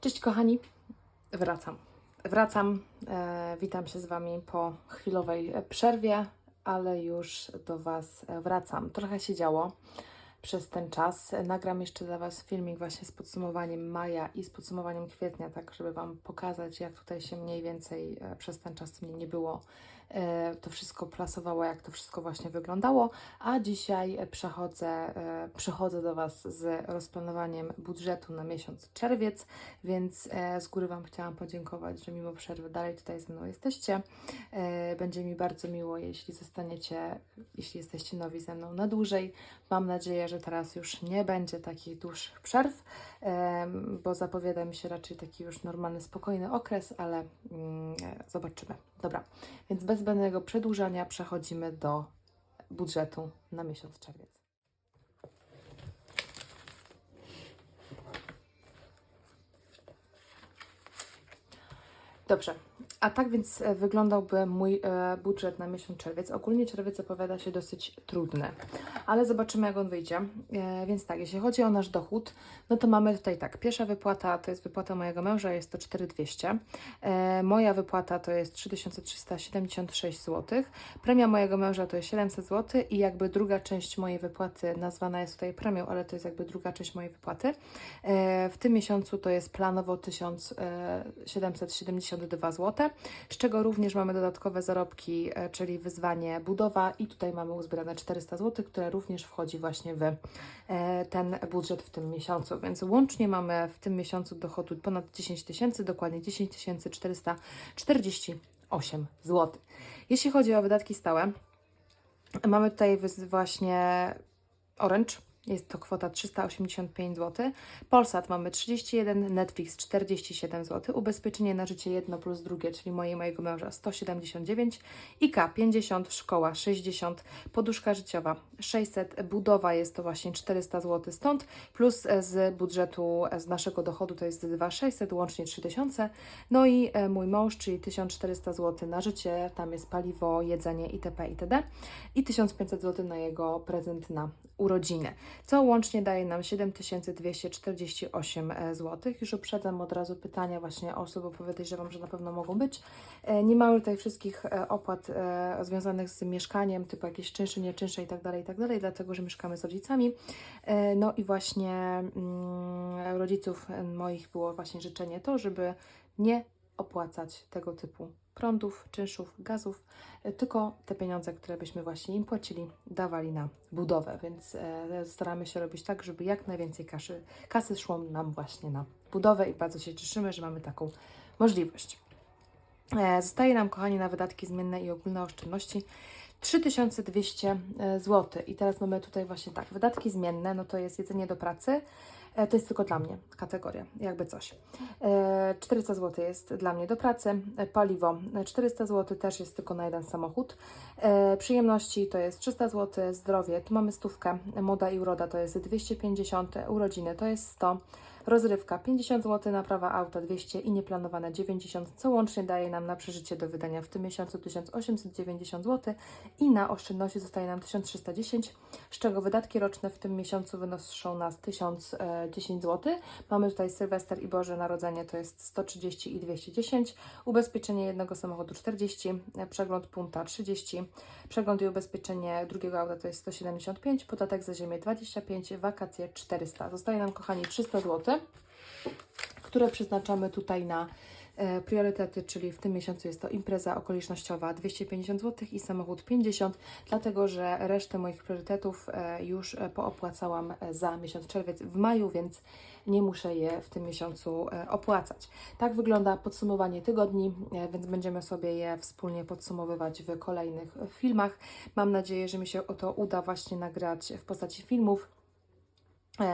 Cześć kochani, wracam. Wracam, e, witam się z Wami po chwilowej przerwie, ale już do Was wracam. Trochę się działo przez ten czas. Nagram jeszcze dla Was filmik właśnie z podsumowaniem maja i z podsumowaniem kwietnia, tak żeby Wam pokazać, jak tutaj się mniej więcej e, przez ten czas mnie nie było, e, to wszystko plasowało, jak to wszystko właśnie wyglądało. A dzisiaj przechodzę, e, przychodzę do Was z rozplanowaniem budżetu na miesiąc czerwiec, więc z góry Wam chciałam podziękować, że mimo przerwy dalej tutaj ze mną jesteście. Będzie mi bardzo miło, jeśli zostaniecie, jeśli jesteście nowi ze mną na dłużej. Mam nadzieję, że teraz już nie będzie takich dłuższych przerw, bo zapowiada mi się raczej taki już normalny, spokojny okres, ale mm, zobaczymy. Dobra, więc bez zbędnego przedłużania przechodzimy do budżetu na miesiąc czerwiec. Dobrze, a tak więc e, wyglądałby mój e, budżet na miesiąc czerwiec. Ogólnie czerwiec zapowiada się dosyć trudny, ale zobaczymy jak on wyjdzie. E, więc tak, jeśli chodzi o nasz dochód, no to mamy tutaj tak, pierwsza wypłata to jest wypłata mojego męża, jest to 4200. E, moja wypłata to jest 3376 zł. Premia mojego męża to jest 700 zł i jakby druga część mojej wypłaty nazwana jest tutaj premią, ale to jest jakby druga część mojej wypłaty. W tym miesiącu to jest planowo 1772 zł, z czego również mamy dodatkowe zarobki, e, czyli wyzwanie budowa i tutaj mamy uzbierane 400 zł, które również wchodzi właśnie w e, ten budżet w tym miesiącu, więc łącznie mamy w tym miesiącu dochodu ponad 10 tysięcy, dokładnie 10 448 zł. Jeśli chodzi o wydatki stałe, mamy tutaj właśnie Orange, jest to kwota 385 zł. Polsat mamy 31, Netflix 47 zł, ubezpieczenie na życie jedno plus drugie, czyli moje i mojego męża 179, IK 50, szkoła 60, poduszka życiowa 600, budowa jest to właśnie 400 zł stąd, plus z budżetu, z naszego dochodu to jest 2600, łącznie 3000, no i e, mój mąż, czyli 1400 zł na życie, tam jest paliwo, jedzenie itp. itd. i 1500 zł na jego prezent na urodziny co łącznie daje nam 7248 zł. Już uprzedzam od razu pytania właśnie osób, bo podejrzewam, że na pewno mogą być. E, Nie mamy tutaj wszystkich e, opłat e, związanych z mieszkaniem, typu jakieś czynsze, nieczynsze itd., itd., dlatego, że mieszkamy z rodzicami. E, No i właśnie mm, rodziców moich było właśnie życzenie to, żeby nie opłacać tego typu prądów, czynszów, gazów, e, tylko te pieniądze, które byśmy właśnie im płacili, dawali na budowę, więc e, staramy się robić tak, żeby jak najwięcej kasy, kasy szło nam właśnie na budowę i bardzo się cieszymy, że mamy taką możliwość. E, Zostaje nam, kochani, na wydatki zmienne i ogólne oszczędności 3200 zł. I teraz mamy tutaj właśnie tak, wydatki zmienne, no to jest jedzenie do pracy, e, to jest tylko dla mnie kategoria, jakby coś. E, 400 zł jest dla mnie do pracy, e, paliwo e, 400 zł też jest tylko na jeden samochód, e, przyjemności to jest 300 zł, zdrowie, tu mamy stówkę, moda i uroda to jest 250, urodziny to jest 100, rozrywka 50 zł, naprawa auta 200 i nieplanowane 90, co łącznie daje nam na przeżycie do wydania w tym miesiącu 1890 zł i na oszczędności zostaje nam 1310, z czego wydatki roczne w tym miesiącu wynoszą nas 1010 zł. Mamy tutaj Sylwester i Boże Narodzenie to jest 130 i 210, ubezpieczenie jednego samochodu 40, e, przegląd punta 30, przegląd i ubezpieczenie drugiego auta to jest 175, podatek za ziemię 25, wakacje 400. Zostaje nam, kochani, 300 zł, które przeznaczamy tutaj na e, priorytety, czyli w tym miesiącu jest to impreza okolicznościowa 250 zł i samochód 50, dlatego że resztę moich priorytetów e, już e, poopłacałam za miesiąc czerwiec w maju, więc nie muszę je w tym miesiącu opłacać. Tak wygląda podsumowanie tygodni, więc będziemy sobie je wspólnie podsumowywać w kolejnych filmach. Mam nadzieję, że mi się o to uda właśnie nagrać w postaci filmów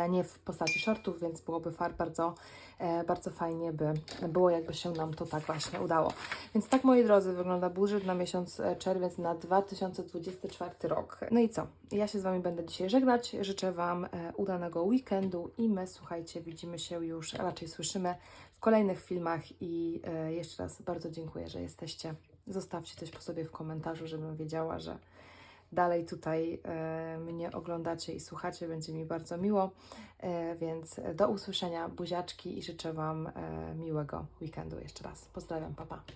nie w postaci shortów, więc byłoby far bardzo, e, bardzo fajnie by było, jakby się nam to tak właśnie udało. Więc tak, moi drodzy, wygląda budżet na miesiąc e, czerwiec na 2024 rok. No i co? Ja się z Wami będę dzisiaj żegnać. Życzę Wam e, udanego weekendu i my, słuchajcie, widzimy się już, raczej słyszymy w kolejnych filmach i e, jeszcze raz bardzo dziękuję, że jesteście. Zostawcie coś po sobie w komentarzu, żebym wiedziała, że dalej tutaj e, mnie oglądacie i słuchacie, będzie mi bardzo miło. E, więc do usłyszenia, buziaczki i życzę Wam e, miłego weekendu jeszcze raz. Pozdrawiam, papa. Pa.